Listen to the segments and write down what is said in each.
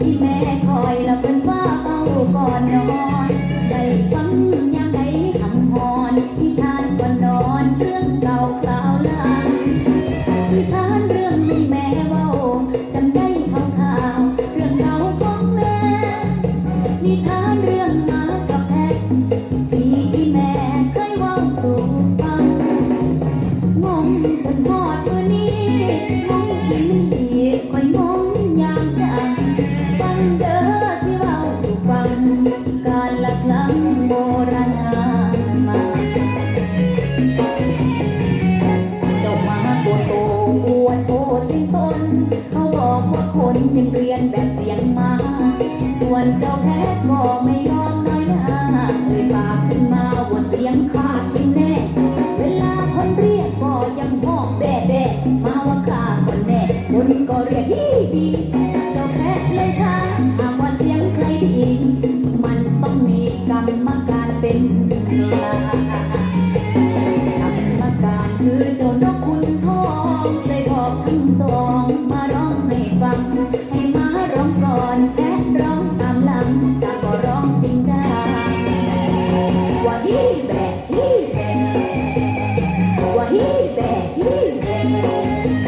ที่แม่คอยหลับเป็นว่าเอาก่อนนอนได้ฟังยามใดคำฮอนที่ทานก่อนนอนเรื่องเก่าครางที่ทานเรื่องหองแม่เว้าจำได้คร่าวๆเรื่องเก่าของแม่นิทานเรื่อง ยังเรียนแบบเสียงมา ส่วนเจ้าแพทย์ก็ไม่ยอมน้อยหน้าเอ่ยปากขึ้นมาว่าเสียงขาดสิแน่ เวลาคนเรียกก็ยังพอ Thank you.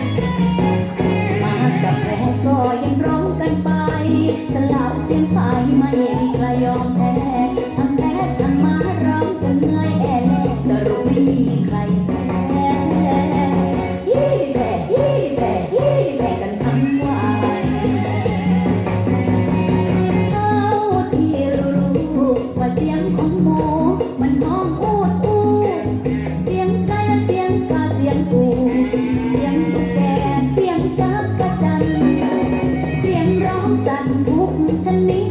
กันทุกชนิด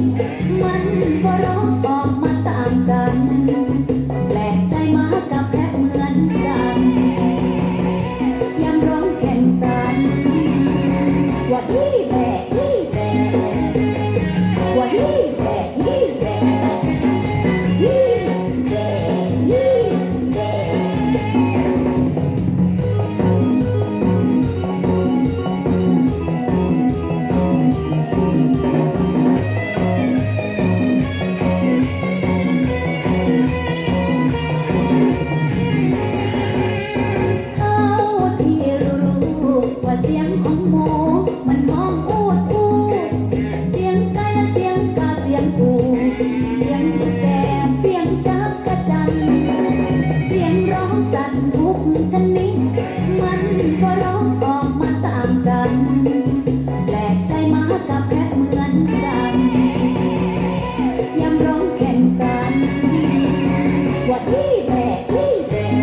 มันก็ร้องออกมาตามกัน แปลกใจมากับแพะเหมือนกันยังร้องแข่งกันว่าที่แ Hey, hey.